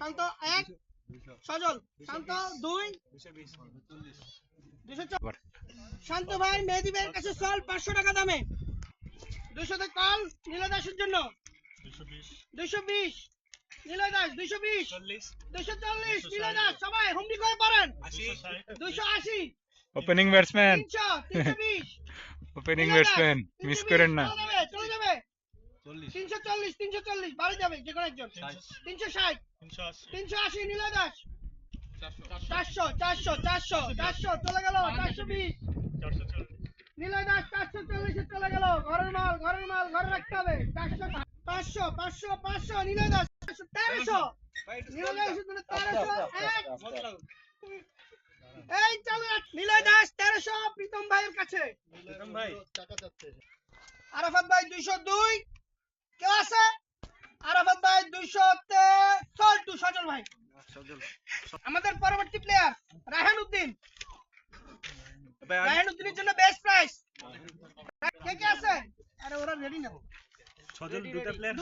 শান্ত এক সজল শান্ত দুই শান্ত ভাই মেহেদি ভাইয়ের কাছে চল পাঁচশো টাকা দামে। দুশোতে কল নীলা দাসের জন্য। দুশো বিশ। দাস চল্লিশ। দাস সবাই হুমড়ি করে পারেন দুশো আশি। Opening batsman opening batsman miss করেন না। তিনশো চল্লিশ। তিনশো চল্লিশ বাড়ি যাবে যে কোনো একজন। তিনশো ষাট। তিনশো আশি। নীলা দাস চারশো। চারশো চারশো চারশো চলে গেল চারশো বিশ। নীলা দাস চারশো চল্লিশে চলে গেল। ঘরের মাল ঘরের মাল ঘরে রাখতে হবে। চারশো পাঁচশো পাঁচশো পাঁচশো নীলা দাস তেরোশো। নীলা দাস তেরোশো। এক। এই চালু রাখ। দাস তেরোশো প্রীতম ভাইয়ের কাছে। আরাফাত ভাই দুইশো দুই। কেউ আছে? আরাফাত ভাই দুইশো টু সজল ভাই। আমাদের পরবর্তী প্লেয়ার রাহান উদ্দিন। রাহান উদ্দিনের জন্য বেস্ট প্রাইস কে কে আছে? আরে ওরা রেডি নেব সজল দুটা প্লেয়ার